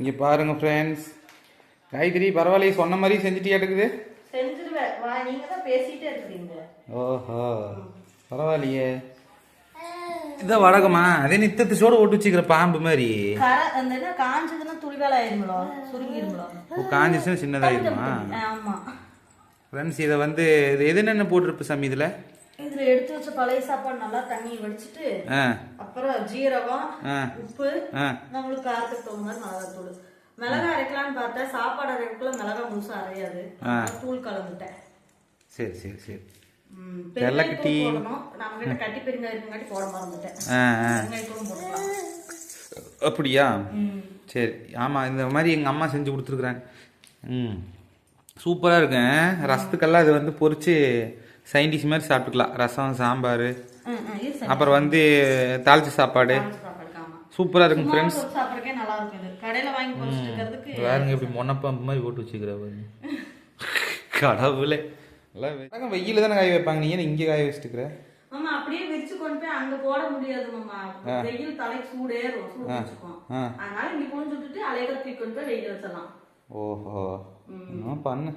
இங்கே பாருங்க ஃப்ரெண்ட்ஸ் காய்கறி பரவாயில்லையே சொன்ன மாதிரி செஞ்சுட்டியாட்டுக்குது ஓஹோ பரவாயில்லையே. இதான் வடகமா அதே நித்தத்து ஓட்டு வச்சுக்கிற பாம்பு மாதிரி. காஞ்சதுன்னா துளிவேலை ஆயிருங்களோ சுருங்கிருங்களோ காஞ்சிச்சுன்னா சின்னதாயிருமா? ஃப்ரெண்ட்ஸ் இதை வந்து இது எது என்னென்ன போட்டிருப்பு சாமி இதில்? இதுல எடுத்து வச்ச பழைய சாப்பாடு நல்லா தண்ணி வடிச்சிட்டு அப்புறம் ஜீரகம் உப்பு நம்மளுக்கு காரத்துக்கு தகுந்த மாதிரி மிளகாத்தூள். மிளகா அரைக்கலாம்னு பார்த்தா சாப்பாடு அரைக்குள்ள மிளகா முழுசா அரையாது. தூள் கலந்துட்டேன். சரி சரி சரி. வெள்ளைக்கட்டி. நம்ம கிட்ட. கட்டி பெருங்காயம் இருக்கங்காட்டி போட மறந்துட்டேன். அப்படியா. சரி. ஆமாம் இந்த மாதிரி எங்கள் அம்மா செஞ்சு கொடுத்துருக்குறாங்க. ம். சூப்பராக இருக்குங்க ரசத்துக்கெல்லாம் இது வந்து பொரிச்சு சைன்டிஷ் மாதிரி சாப்பிட்டுக்கலாம். ரசம் சாம்பார். அப்புறம் வந்து தாளிச்ச சாப்பாடு. சூப்பராக ஃப்ரெண்ட்ஸ் இருக்கும் இருக்கிறதுக்கு வேறுங்க எப்படி மொன்னப்பாம்பு மாதிரி போட்டு வச்சுக்கிற பாருங்க. கடவுளே. எல்லாம் வெயில தானே காய வைப்பாங்க? நீ இங்கே காய வச்சுட்டுக்கிற? மாமா அப்படியே விரிச்சு கொண்டு போய் அங்க போட முடியாது மாமா. வெயில் தலைக்கு சூடேறும் சூடு. அதனால இங்க கொண்டு விட்டுட்டு அலையில தூக்கி கொண்டு போய் வெயில் வச்சிடலாம். ஓஹோ. பண்ணு.